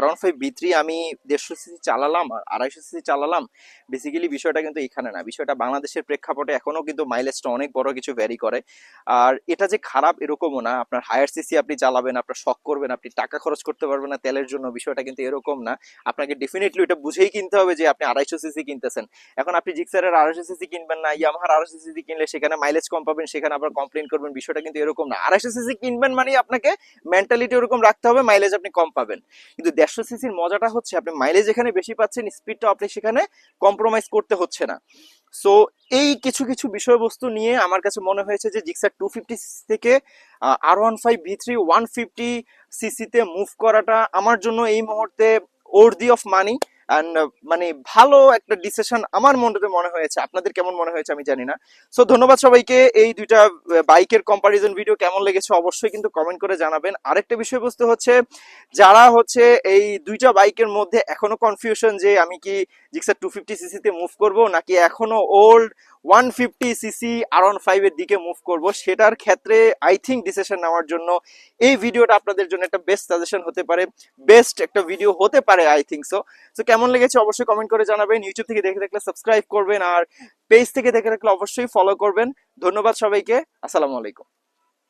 কারণ five B three আমি দেড়শো সিসি চালালাম, আর আড়াইশো সিসি চালালাম। বেসিক্যালি বিষয়টা কিন্তু এখানে না। বিষয়টা বাংলাদেশের প্রেক্ষাপটে এখনও কিন্তু মাইলেজটা অনেক বড় কিছু ভ্যারি করে। আর এটা যে খারাপ এরকমও না, আপনার হায়ার সিসি আপনি চালাবেন, আপনার শখ করবেন, আপনি টাকা খরচ করতে পারবেন না তেলের জন্য, বিষয়টা কিন্তু এরকম না। আপনাকে ডেফিনেটলি এটা বুঝেই কিনতে হবে যে আপনি আড়াইশো সিসি কিনতেছেন। এখন আপনি জিক্সারের আড়াইশো সিসি কিনবেন না ইয়ামাহার আড়াইশো সিসি কিনলে সেখানে মাইলেজ কম পাবেন, সেখানে আবার কমপ্লেন করবেন, বিষয়টা কিন্তু এরকম না। আড়াইশো সিসি কিনবেন মানে আপনাকে মেন্টালিটি ওরকম রাখতে হবে মাইলেজ আপনি কম পাবেন। কিন্তু দেড়শো সিসির মজাটা হচ্ছে আপনি মাইলেজ এখানে বেশি পাচ্ছেন স্পিডটা আপনি সেখানে কম্প্রোমাইজ করতে হচ্ছে না। সো এই কিছু কিছু বিষয়বস্তু নিয়ে আমার কাছে মনে হয়েছে যে জিক্সার টু ফিফটি থেকে R one five V three one fifty সিসিতে move করাটা আমার জন্য এই মুহূর্তে ওর্দি অফ মানি মানে ভালো একটা ডিসিশন আমার মনে মনে হয়েছে। আপনাদের কেমন মনে হয়েছে আমি জানি না। সো ধন্যবাদ সবাইকে। এই দুইটা বাইকের কম্পারিজন ভিডিও কেমন লেগেছে অবশ্যই কিন্তু কমেন্ট করে জানাবেন। আরেকটা বিষয়বস্তু হচ্ছে, যারা হচ্ছে এই দুইটা বাইকের মধ্যে এখনও কনফিউশন যে আমি কি জিক্সার টু ফিফটি সিসিতে মুভ করব, নাকি এখনও old one fifty CC R one ফাইভের দিকে মুভ করব, সেটার ক্ষেত্রে আই থিঙ্ক ডিসিশন নেওয়ার জন্য এই ভিডিওটা আপনাদের জন্য একটা বেস্ট সাজেশন হতে পারে। বেস্ট একটা ভিডিও হতে পারে আই থিঙ্ক সো সো কেমন লেগেছে অবশ্যই কমেন্ট করে জানাবেন। ইউটিউব থেকে দেখে দেখলে সাবস্ক্রাইব করবেন আর পেজ থেকে দেখে রাখলে অবশ্যই ফলো করবেন। ধন্যবাদ সবাইকে। আসসালামু আলাইকুম।